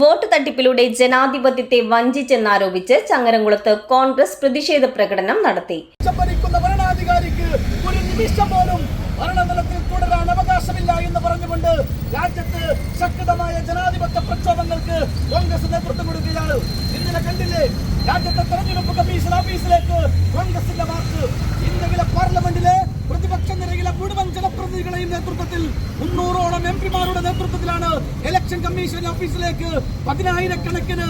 Vote തട്ടിപ്പിലൂടെ ജനാധിപത്യത്തെ വഞ്ചിച്ചെന്നാരോപിച്ച് ചങ്ങരംകുളത്ത് കോൺഗ്രസ് പ്രതിഷേധ പ്രകടനം നടത്തി. ഭരണാധികാരിക്ക് ഒരു എന്ന് പറഞ്ഞുകൊണ്ട് ശക്തമായ ജനാധിപത്യ പ്രക്ഷോഭങ്ങൾക്ക് നേതൃത്വം കൊടുക്കുകയാണ്. ഇന്നലെ കണ്ടില്ലേ? രാജ്യത്തെ തെരഞ്ഞെടുപ്പ് കമ്മീഷൻ ഓഫീസിലേക്ക് കോൺഗ്രസിന്റെ മാർക്ക് നേതൃത്വത്തിൽ മുന്നൂറോളം എം പിമാരുടെ നേതൃത്വത്തിലാണ് ഇലക്ഷൻ കമ്മീഷൻ ഓഫീസിലേക്ക് പതിനായിരക്കണക്കിന്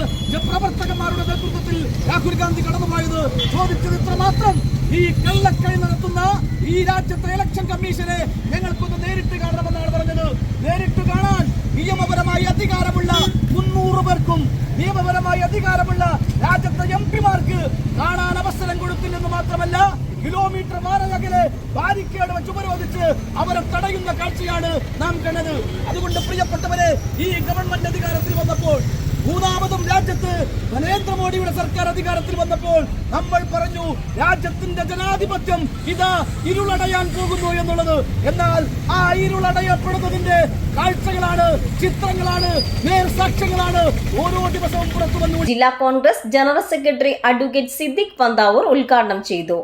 പ്രവർത്തകന്മാരുടെ നേതൃത്വത്തിൽ രാഹുൽ ഗാന്ധി കടന്നുപോയത്. ചോദിച്ചത് ഇത്രമാത്രം. ഈ കള്ളക്കളി നടത്തുന്ന ഈ രാജ്യത്തെ ഇലക്ഷൻ കമ്മീഷനെ ഞങ്ങൾക്കൊന്ന് നേരിട്ട് കാണണമെന്നാണ് പറഞ്ഞത്. നേരിട്ട് കാണാൻ നിയമപരമായി അധികാരമുള്ള മുന്നൂറ് പേർക്കും നിയമപരമായി അധികാരമുള്ള രാജ്യത്തെ എം പിമാർക്ക് കാണാൻ അവസരം കൊടുത്തില്ലെന്ന് മാത്രമല്ല കിലോമീറ്റർ മാറകലെ ബാരിക്കേഡ് വെച്ച് ഉപരോധിച്ച് അവരെ തടയുന്ന കാഴ്ചയാണ് നാം കണ്ടത്. അതുകൊണ്ട് പ്രിയപ്പെട്ടവരെ ഈ ഗവൺമെന്റ് അധികാരത്തിൽ വന്നപ്പോൾ മൂന്നാമതും രാജ്യത്ത് നരേന്ദ്രമോദിയുടെ സർക്കാർ അധികാരത്തിൽ വന്നപ്പോൾ നമ്മൾ പറഞ്ഞു രാജ്യത്തിന്റെ ജനാധിപത്യം ഇതാ ഇരുളടയാൻ പോകുന്നു എന്നുള്ളത്. എന്നാൽ ആ ഇരുളടയപ്പെടുന്നതിന്റെ കാഴ്ചകളാണ് ചിത്രങ്ങളാണ് നേർസാക്ഷ്യങ്ങളാണ് ഓരോ ദിവസവും പുറത്തു വന്നു. ജില്ലാ Congress general secretary advocate Siddique Panthavoor ഉദ്ഘാടനം ചെയ്തു.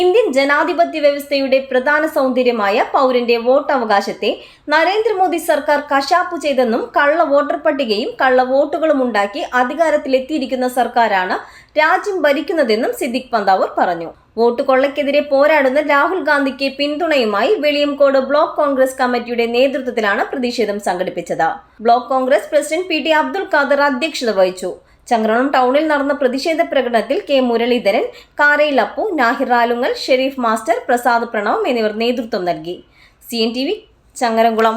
ഇന്ത്യൻ ജനാധിപത്യ വ്യവസ്ഥയുടെ പ്രധാന സൗന്ദര്യമായ പൗരന്റെ വോട്ടവകാശത്തെ നരേന്ദ്രമോദി സർക്കാർ കശാപ്പു ചെയ്തെന്നും കള്ള വോട്ടർ പട്ടികയും കള്ള വോട്ടുകളും ഉണ്ടാക്കി അധികാരത്തിലെത്തിയിരിക്കുന്ന സർക്കാരാണ് രാജ്യം ഭരിക്കുന്നതെന്നും സിദ്ദിഖ് പന്താവൂർ പറഞ്ഞു. വോട്ട് കൊള്ളയ്ക്കെതിരെ പോരാടുന്ന രാഹുൽ ഗാന്ധിക്ക് പിന്തുണയുമായി വെളിയംകോട് ബ്ലോക്ക് കോൺഗ്രസ് കമ്മിറ്റിയുടെ നേതൃത്വത്തിലാണ് പ്രതിഷേധം സംഘടിപ്പിച്ചത്. Block Congress president P T Abdul Khader അധ്യക്ഷത വഹിച്ചു. ചങ്ങരളം ടൗണിൽ നടന്ന പ്രതിഷേധ പ്രകടനത്തിൽ കെ മുരളീധരൻ കാരയിൽ അപ്പു നാഹിർ ആലുങ്ങൽ ഷെരീഫ് മാസ്റ്റർ പ്രസാദ് പ്രണവ് എന്നിവർ നേതൃത്വം നൽകി. C N T V Changaramkulam.